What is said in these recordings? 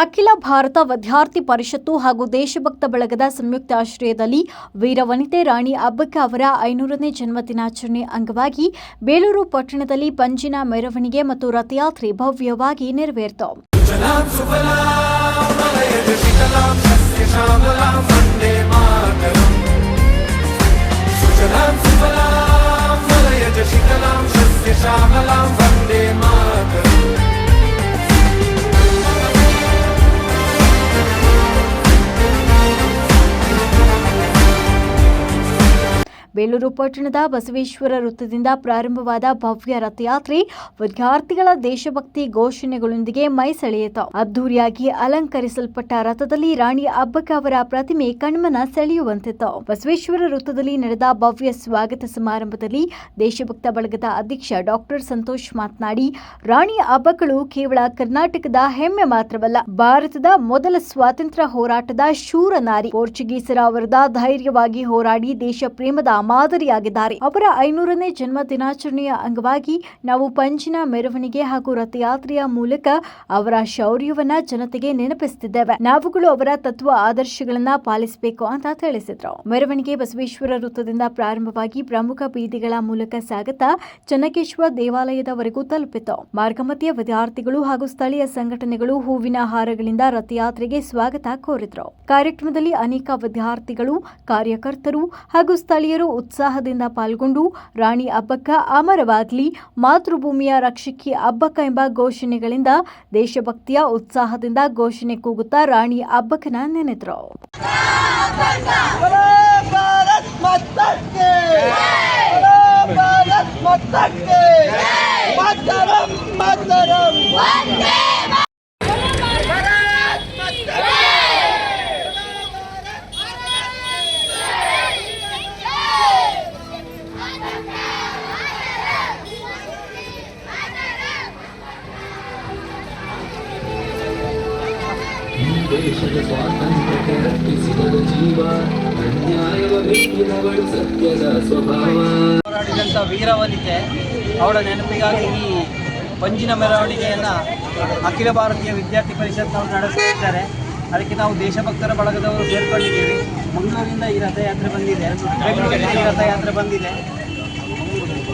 ಅಖಿಲ ಭಾರತ ವಿದ್ಯಾರ್ಥಿ ಪರಿಷತ್ತು ಹಾಗೂ ದೇಶಭಕ್ತ ಬಳಗದ ಸಂಯುಕ್ತ ಆಶ್ರಯದಲ್ಲಿ ವೀರವನಿತೆ ರಾಣಿ ಅಬ್ಬಕ್ಕ ಅವರ ಐನೂರನೇ ಜನ್ಮ ದಿನಾಚರಣೆ ಅಂಗವಾಗಿ ಬೇಲೂರು ಪಟ್ಟಣದಲ್ಲಿ ಪಂಜಿನ ಮೆರವಣಿಗೆ ಮತ್ತು ರಥಯಾತ್ರೆ ಭವ್ಯವಾಗಿ ನೆರವೇರಿತು. ಬೇಲೂರು ಪಟ್ಟಣದ ಬಸವೇಶ್ವರ ವೃತ್ತದಿಂದ ಪ್ರಾರಂಭವಾದ ಭವ್ಯ ರಥಯಾತ್ರೆ ವಿದ್ಯಾರ್ಥಿಗಳ ದೇಶಭಕ್ತಿ ಘೋಷಣೆಗಳೊಂದಿಗೆ ಮೈ ಸೆಳೆಯಿತು ಅದ್ದೂರಿಯಾಗಿ ಅಲಂಕರಿಸಲ್ಪಟ್ಟ ರಥದಲ್ಲಿ ರಾಣಿ ಅಬ್ಬಕ್ಕ ಅವರ ಪ್ರತಿಮೆ ಕಣ್ಮನ ಸೆಳೆಯುವಂತಿತ್ತು. ಬಸವೇಶ್ವರ ವೃತ್ತದಲ್ಲಿ ನಡೆದ ಭವ್ಯ ಸ್ವಾಗತ ಸಮಾರಂಭದಲ್ಲಿ ದೇಶಭಕ್ತ ಬಳಗದ ಅಧ್ಯಕ್ಷ ಡಾಕ್ಟರ್ ಸಂತೋಷ್ ಮಾತನಾಡಿ, ರಾಣಿ ಅಬ್ಬಕ್ಕಳು ಕೇವಲ ಕರ್ನಾಟಕದ ಹೆಮ್ಮೆ ಮಾತ್ರವಲ್ಲ, ಭಾರತದ ಮೊದಲ ಸ್ವಾತಂತ್ರ್ಯ ಹೋರಾಟದ ಶೂರ ನಾರಿ. ಪೋರ್ಚುಗೀಸರ ಅವರದ ಧೈರ್ಯವಾಗಿ ಹೋರಾಡಿ ದೇಶ ಪ್ರೇಮದ ಮಾದರಿಯಾಗಿದ್ದಾರೆ. ಅವರ ಐನೂರನೇ ಜನ್ಮ ದಿನಾಚರಣೆಯ ಅಂಗವಾಗಿ ನಾವು ಪಂಚಿನ ಮೆರವಣಿಗೆ ಹಾಗೂ ರಥಯಾತ್ರೆಯ ಮೂಲಕ ಅವರ ಶೌರ್ಯವನ್ನ ಜನತೆಗೆ ನೆನಪಿಸುತ್ತಿದ್ದೇವೆ. ನಾವುಗಳು ಅವರ ತತ್ವ ಆದರ್ಶಗಳನ್ನ ಪಾಲಿಸಬೇಕು ಅಂತ ತಿಳಿಸಿದ್ರು. ಮೆರವಣಿಗೆ ಬಸವೇಶ್ವರ ವೃತ್ತದಿಂದ ಪ್ರಾರಂಭವಾಗಿ ಪ್ರಮುಖ ಬೀದಿಗಳ ಮೂಲಕ ಸಾಗುತ್ತಾ ಚನ್ನಕೇಶ್ವರ ದೇವಾಲಯದವರೆಗೂ ತಲುಪಿತು. ಮಾರ್ಗಮತಿಯ ವಿದ್ಯಾರ್ಥಿಗಳು ಹಾಗೂ ಸ್ಥಳೀಯ ಸಂಘಟನೆಗಳು ಹೂವಿನ ಹಾರಗಳಿಂದ ರಥಯಾತ್ರೆಗೆ ಸ್ವಾಗತ ಕೋರಿದ್ರು. ಕಾರ್ಯಕ್ರಮದಲ್ಲಿ ಅನೇಕ ವಿದ್ಯಾರ್ಥಿಗಳು, ಕಾರ್ಯಕರ್ತರು ಹಾಗೂ ಸ್ಥಳೀಯರು ಉತ್ಸಾಹದಿಂದ ಪಾಲ್ಗೊಂಡು ರಾಣಿ ಅಬ್ಬಕ್ಕ ಅಮರವಾಗ್ಲಿ ಮಾತೃಭೂಮಿಯ ರಕ್ಷಕಿ ಅಬ್ಬಕ್ಕ ಎಂಬ ಘೋಷಣೆಗಳಿಂದ ದೇಶಭಕ್ತಿಯ ಉತ್ಸಾಹದಿಂದ ಘೋಷಣೆ ಕೂಗುತ್ತಾ ರಾಣಿ ಅಬ್ಬಕ್ಕನ ನೆನೆದರು. ಮತ್ತೆ ಮತ್ತೆ ದೇಶದ ಸ್ವಾತಂತ್ರ್ಯಕ್ಕೆ ಅರ್ಪಿಸಿದ ಜೀವ ಸತ್ಯದ ಸ್ವಭಾವ ವೀರವನಿತೆ, ಅವಳ ನೆನಪಿಗಾಗಿ ಈ ಪಂಜಿನ ಮೆರವಣಿಗೆಯನ್ನು ಅಖಿಲ ಭಾರತೀಯ ವಿದ್ಯಾರ್ಥಿ ಪರಿಷತ್ನವರು ನಡೆಸುತ್ತಿದ್ದಾರೆ ಅದಕ್ಕೆ ನಾವು ದೇಶಭಕ್ತರ ಬಳಗದವರು ಸೇರ್ಕೊಂಡಿದ್ದೀವಿ. ಮಂಗಳೂರಿಂದ ಈ ರಥಯಾತ್ರೆ ಬಂದಿದೆ. ಬೆಂಗಳೂರಿಂದ ಈ ರಥಯಾತ್ರೆ ಬಂದಿದೆ.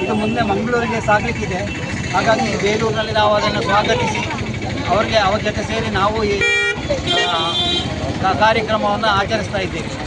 ಇದು ಮುಂದೆ ಮಂಗಳೂರಿಗೆ ಸಾಗಲಿಕ್ಕಿದೆ. ಹಾಗಾಗಿ ಬೇಲೂರಿನಲ್ಲಿ ನಾವು ಅದನ್ನು ಸ್ವಾಗತಿಸಿ, ಅವರಿಗೆ ಅವ್ರ ಜೊತೆ ಸೇರಿ ನಾವು ಈ ಕಾರ್ಯಕ್ರಮವನ್ನು ಆಚರಿಸ್ತಾ ಇದ್ದೇವೆ